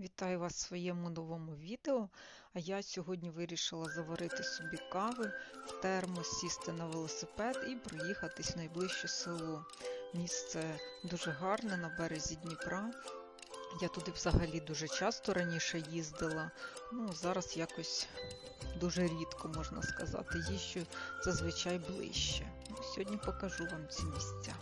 Вітаю вас в своєму новому відео. А я сьогодні вирішила заварити собі кави в термос, сісти на велосипед і проїхатись в найближче село. Місце дуже гарне на березі Дніпра. Я туди взагалі дуже часто раніше їздила. Ну, зараз якось дуже рідко можна сказати. Їжджу зазвичай ближче. Ну, Сьогодні покажу вам ці місця.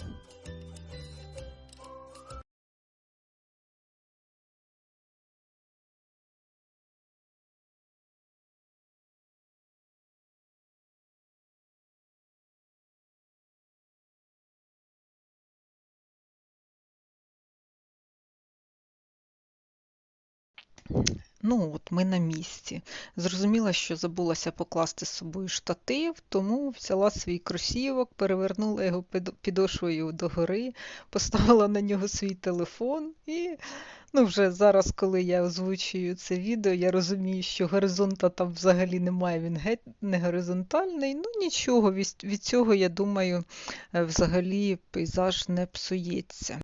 Ну, от ми на місці. Зрозуміла, що забулася покласти з собою штатив, тому взяла свій кросівок, перевернула його під- підошвою догори, поставила на нього свій телефон і ну, вже зараз, коли я озвучую це відео, я розумію, що горизонта там взагалі немає, він геть не горизонтальний. Ну нічого, від, від цього, я думаю, е, взагалі пейзаж не псується.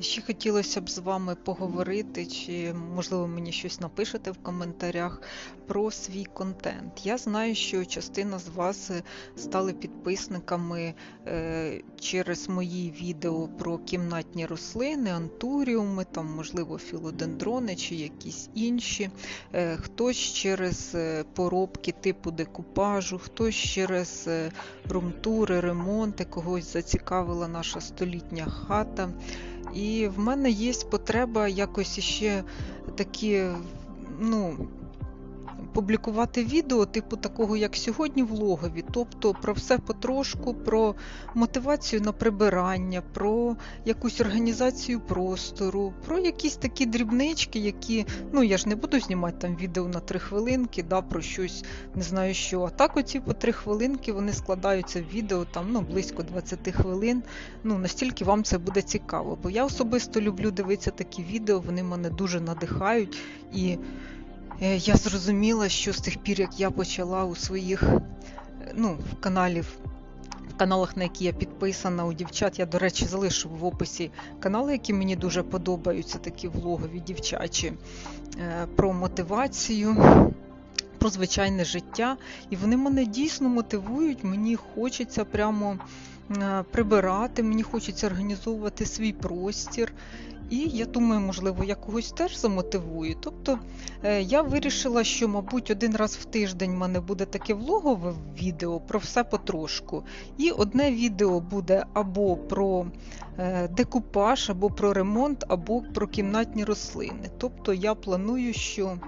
Ще хотілося б з вами поговорити, чи, можливо, мені щось напишете в коментарях про свій контент. Я знаю, що частина з вас стали підписниками е, через мої відео про кімнатні рослини, антуріуми, там, можливо, філодендрони чи якісь інші. Е, Хтось через е, поробки типу декупажу, хтось через румтури, ремонти, когось зацікавила наша столітня хата. І в мене є потреба якось ще такі, ну, публікувати відео, типу такого, як сьогодні в логові. Тобто про все потрошку, про мотивацію на прибирання, про якусь організацію простору, про якісь такі дрібнички, які, ну я ж не буду знімати там відео на три хвилинки, да, про щось не знаю що. А так оці по три хвилинки вони складаються в відео там ну, близько 20 хвилин. Ну, настільки вам це буде цікаво. Бо я особисто люблю дивитися такі відео, вони мене дуже надихають. І я зрозуміла, що з тих пір, як я почала у своїх е, ну, в каналів. В каналах, на які я підписана у дівчат, я, до речі, залишу в описі канали, які мені дуже подобаються, такі влогові дівчачі, е, про мотивацію, про звичайне життя. І вони мене дійсно мотивують. Мені хочеться прямо е, прибирати, мені хочеться організовувати свій простір. І я думаю, можливо, я когось теж замотивую. Тобто е, я вирішила, що, мабуть, один раз в тиждень в мене буде таке влогове відео про все потрошку. І одне відео буде або про е, декупаж, або про ремонт, або про кімнатні рослини. Тобто я планую, що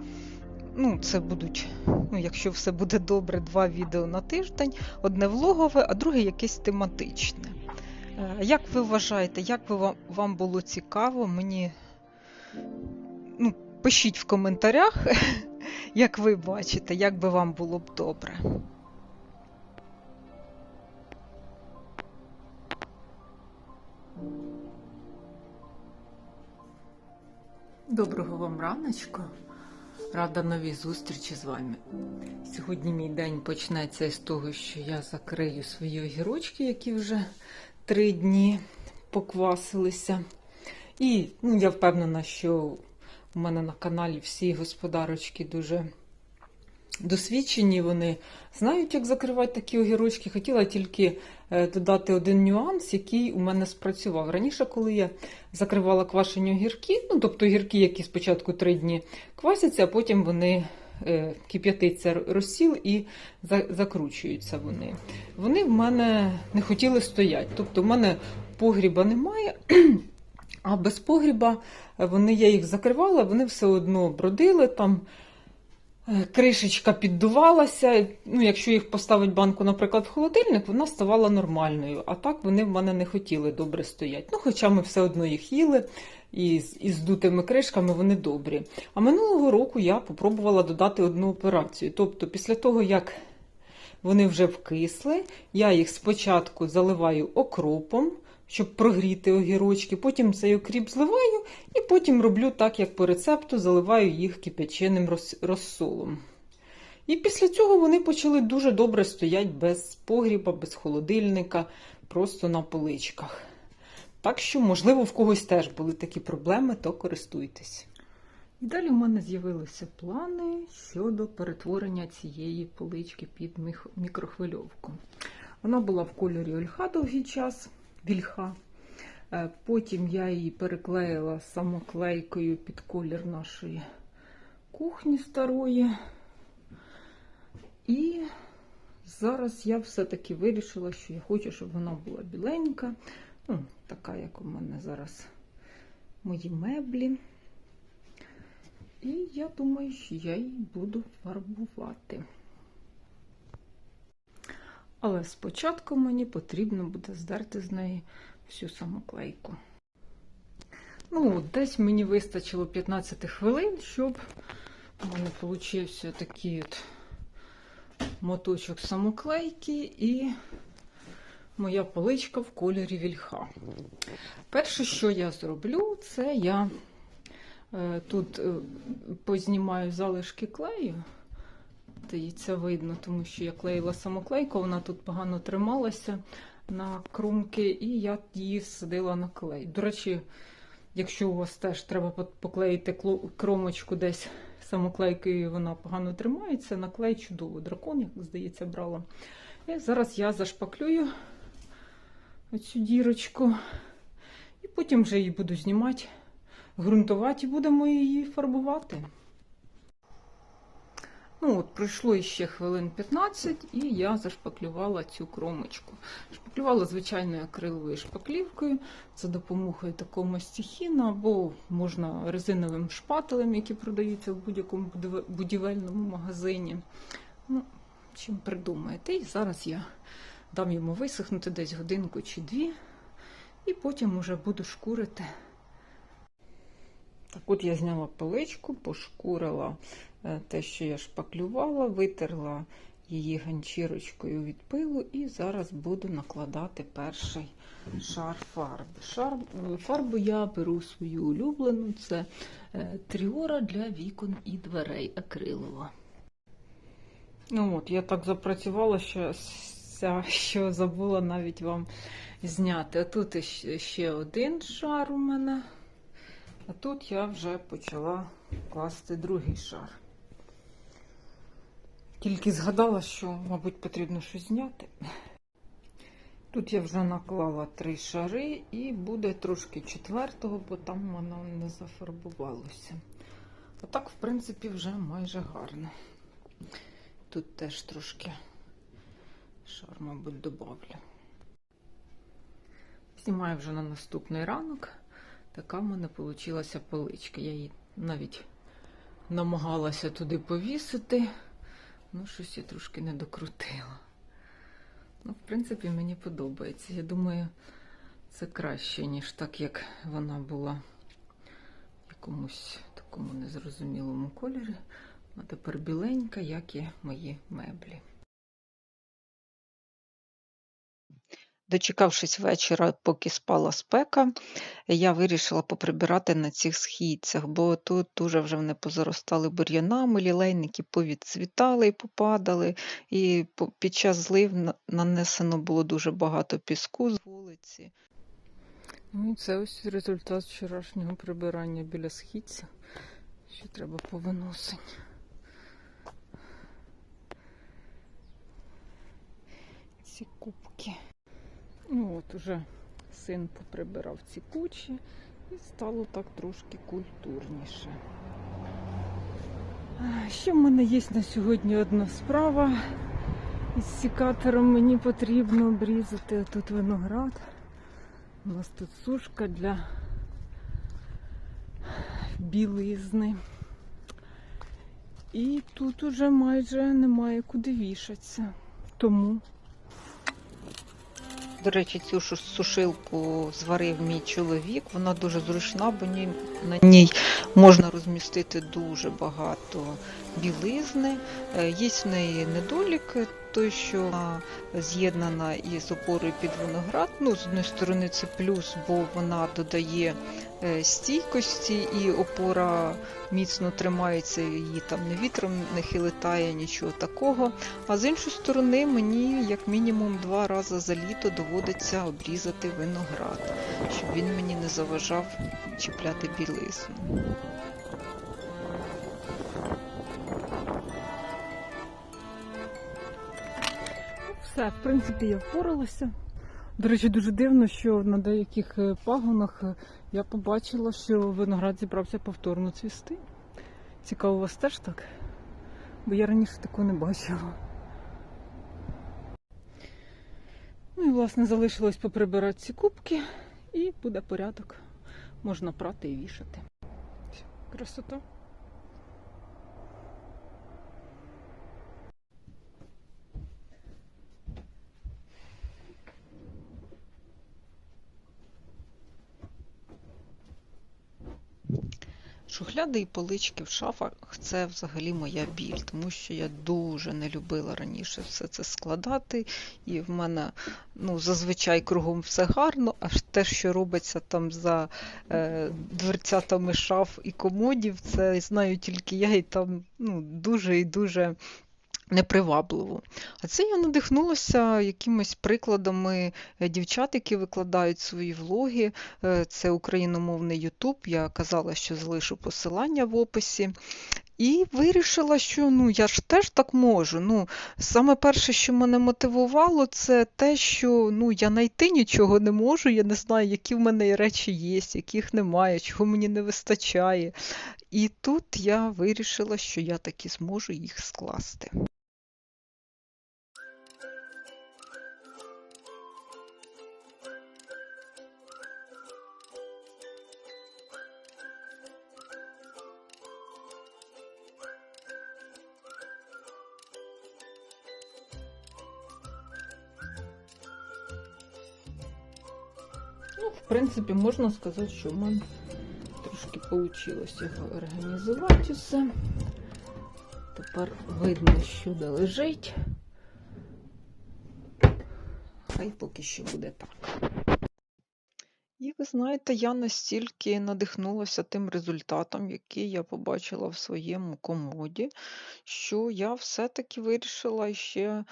ну, це будуть, ну, якщо все буде добре, два відео на тиждень, одне влогове, а друге якесь тематичне. Е, Як ви вважаєте, як вам, вам було цікаво? Мені ну, пишіть в коментарях, як ви бачите, як би вам було б добре. Доброго вам раночку. Рада новій зустрічі з вами. Сьогодні мій день почнеться з того, що я закрию свої огірочки, які вже три дні поквасилися. І ну, я впевнена, що у мене на каналі всі господарочки дуже досвідчені. Вони знають, як закривати такі огірочки. Хотіла тільки е, додати один нюанс, який у мене спрацював. Раніше, коли я закривала квашені огірки, ну тобто огірки, які спочатку три дні квасяться, а потім вони кип'ятиться розсіл і закручуються вони. Вони в мене не хотіли стояти. Тобто в мене погріба немає. А без погріба е, вони, я їх закривала, вони все одно бродили там. е, Кришечка піддувалася. Ну, якщо їх поставити банку, наприклад, в холодильник, вона ставала нормальною. А так вони в мене не хотіли добре стояти. Ну, хоча ми все одно їх їли, і з, і дутими кришками вони добрі. А минулого року я попробувала додати одну операцію. Тобто, після того, як вони вже вкисли, я їх спочатку заливаю окропом, щоб прогріти огірочки, потім цей окріп зливаю, і потім роблю так, як по рецепту, заливаю їх кипяченим розсолом. І після цього вони почали дуже добре стояти без погріба, без холодильника, просто на поличках. Так що, можливо, в когось теж були такі проблеми, то користуйтесь. І далі в мене з'явилися плани щодо перетворення цієї полички під мікрохвильовку. Вона була в кольорі ольха довгий час, вільха. Е, Потім я її переклеїла самоклейкою під колір нашої кухні старої. І зараз я все-таки вирішила, що я хочу, щоб вона була біленька. Ну, така, як у мене зараз мої меблі. І я думаю, що я її буду фарбувати. Але спочатку мені потрібно буде здерти з неї всю самоклейку. Ну, десь мені вистачило 15 хвилин, щоб у мене получився такий от моточок самоклейки і моя поличка в кольорі вільха. Перше, що я зроблю, це я е, тут е, познімаю залишки клею. Здається, видно, тому що я клеїла самоклейку, вона тут погано трималася на крумки, і я її садила на клей. До речі, якщо у вас теж треба поклеїти кромочку десь самоклейкою, вона погано тримається, на клей чудово. Дракон, як здається, брала. І зараз я зашпаклюю оцю дірочку, і потім вже її буду знімати, ґрунтувати і будемо її фарбувати. Ну от, пройшло ще хвилин 15, і я зашпаклювала цю кромочку. Шпаклювала звичайною акриловою шпаклівкою за допомогою такого мастихіна, або можна резиновим шпателем, які продаються в будь-якому будівельному магазині. Ну, чим придумаєте. І зараз я дам йому висохнути десь годинку чи дві, і потім уже буду шкурити. Так от я зняла паличку, пошкурила е, те, що я шпаклювала, витерла її ганчірочкою від пилу і зараз буду накладати перший шар фарби. Шар, е, фарбу я беру свою улюблену, це е, тріора для вікон і дверей акрилова. Ну от, я так запрацювала, що, ся- що забула навіть вам зняти. А тут ще один шар у мене. А тут я вже почала класти другий шар. Тільки згадала, що, мабуть, потрібно щось зняти. Тут я вже наклала три шари і буде трошки четвертого, бо там воно не зафарбувалося. А так, в принципі, вже майже гарно. Тут теж трошки шар, мабуть, добавлю. Знімаю вже на наступний ранок. Така в мене вийшла поличка. Я її навіть намагалася туди повісити, ну щось я трошки не докрутила. Ну, в принципі, мені подобається. Я думаю, це краще, ніж так, як вона була в якомусь такому незрозумілому кольорі. Вона тепер біленька, як і мої меблі. Дочекавшись вечора, поки спала спека, я вирішила поприбирати на цих східцях, бо тут дуже вже вони позаростали бур'янами, лілейники повідцвітали і попадали, і під час злив нанесено було дуже багато піску з вулиці. Ну, це ось результат вчорашнього прибирання біля східця. Ще треба повиносити. Ці кубки. Ну от уже син поприбирав ці кучі і стало так трошки культурніше. Ще в мене є на сьогодні одна справа. Із сікатором мені потрібно обрізати тут виноград. У нас тут сушка для білизни. І тут уже майже немає куди вішатися. Тому До речі, цю сушилку зварив мій чоловік. Вона дуже зручна, бо на ній можна розмістити дуже багато білизни. Е, Є в неї недолік, той, що вона з'єднана із опорою під виноград. Ну, з однієї сторони, це плюс, бо вона додає стійкості, і опора міцно тримається, її там не вітром не хилитає, нічого такого. А з іншої сторони, мені як мінімум два рази за літо доводиться обрізати виноград, щоб він мені не заважав чіпляти білизну. Все, в принципі, я впоралася. До речі, дуже дивно, що на деяких е, пагонах е, я побачила, що виноград зібрався повторно цвісти. Цікаво, у вас теж так? Бо я раніше такого не бачила. Ну і власне залишилось поприбирати ці кубки і буде порядок. Можна прати і вішати. Красота. Шухляди і полички в шафах це взагалі моя біль, тому що я дуже не любила раніше все це складати. І в мене ну, зазвичай кругом все гарно, аж те, що робиться там за е, дверцятами шаф і комодів, це знаю тільки я, і там ну, дуже і дуже непривабливо. А це я надихнулася якимись прикладами е, дівчат, які викладають свої влоги. Е, Це україномовний Ютуб. Я казала, що залишу посилання в описі. І вирішила, що ну я ж теж так можу. Ну, Саме перше, що мене мотивувало, це те, що ну, я знайти нічого не можу. Я не знаю, які в мене речі є, яких немає, чого мені не вистачає. І тут я вирішила, що я таки зможу їх скласти. Ну, в принципі, можна сказати, що в мене трошки вийшло його організувати все. Тепер видно, що де лежить. Хай поки що буде так. І ви знаєте, я настільки надихнулася тим результатом, який я побачила в своєму комоді, що я все-таки вирішила ще е,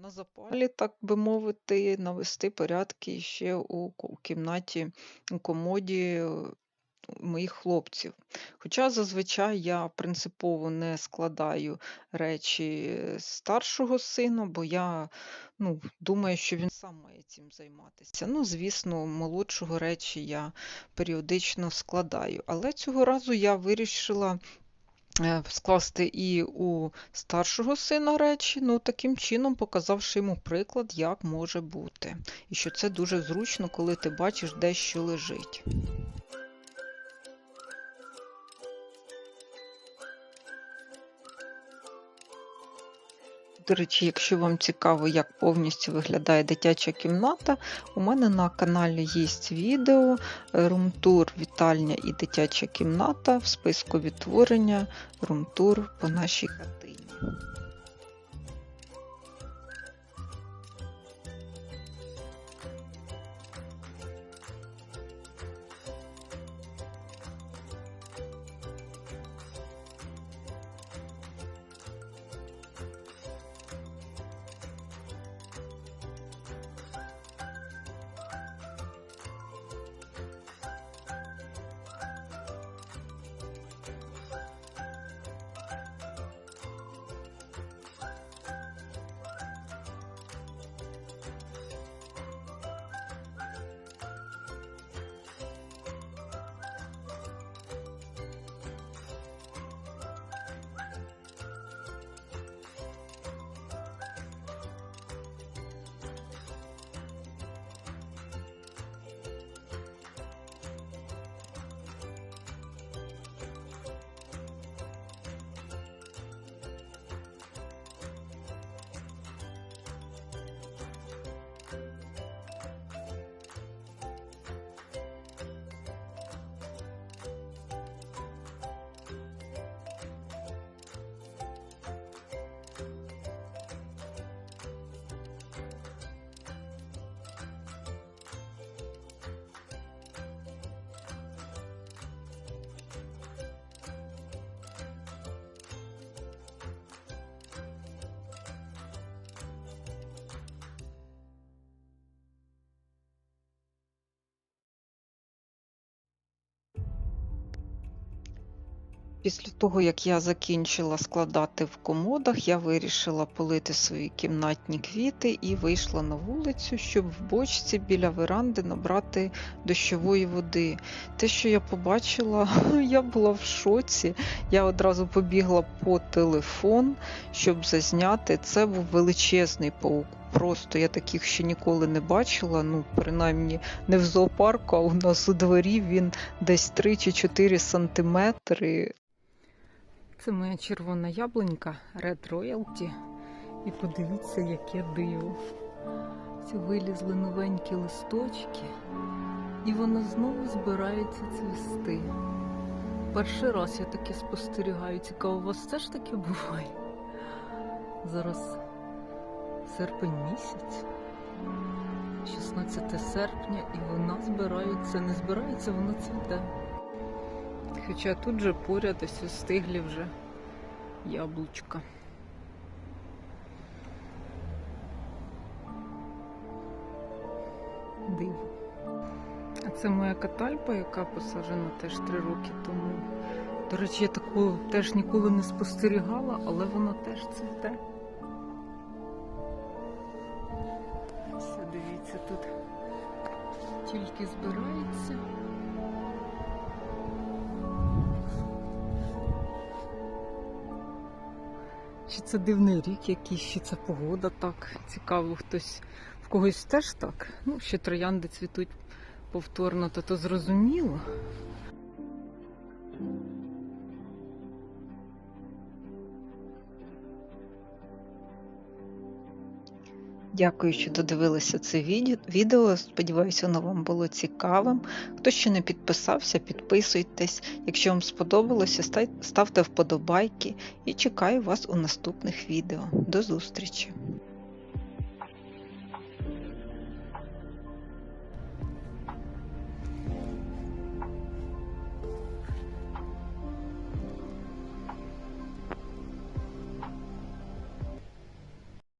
на запалі, так би мовити, навести порядки ще у кімнаті у комоді е, моїх хлопців. Хоча зазвичай я принципово не складаю речі старшого сина, бо я ну, думаю, що він сам має цим займатися. Ну, звісно, молодшого речі я періодично складаю. Але цього разу я вирішила скласти і у старшого сина речі, ну таким чином показавши йому приклад, як може бути. І що це дуже зручно, коли ти бачиш, де що лежить. До речі, якщо вам цікаво, як повністю виглядає дитяча кімната, у мене на каналі є відео румтур, вітальня і дитяча кімната в списку відтворення румтур по нашій хатині. Після того, як я закінчила складати в комодах, я вирішила полити свої кімнатні квіти і вийшла на вулицю, щоб в бочці біля веранди набрати дощової води. Те, що я побачила, я була в шоці. Я одразу побігла по телефон, щоб зазняти. Це був величезний паук. Просто я таких ще ніколи не бачила. Ну, принаймні, не в зоопарку, а у нас у дворі він десь 3 чи 4 сантиметри. Це моя червона яблунька Red Royalty. І подивіться, яке диво. Ці вилізли новенькі листочки, і вона знову збирається цвісти. Перший раз я таке спостерігаю. Цікаво, у вас теж таке буває? Зараз серпень місяць, 16 серпня, і вона збирається, не збирається, вона цвіте. Хоча тут же поряд ось стиглі вже яблучка. Диво. А це моя катальпа, яка посаджена теж три роки тому. До речі, я таку теж ніколи не спостерігала, але вона теж цвіте. Все, дивіться, тут тільки збирається. Чи це дивний рік якийсь, чи це погода так. Цікаво, хтось в когось теж так. Ну, ще троянди цвітуть повторно, то то зрозуміло. Дякую, що додивилися це відео-. Сподіваюся, воно вам було цікавим. Хто ще не підписався, підписуйтесь. Якщо вам сподобалося, ставте вподобайки і чекаю вас у наступних відео. До зустрічі!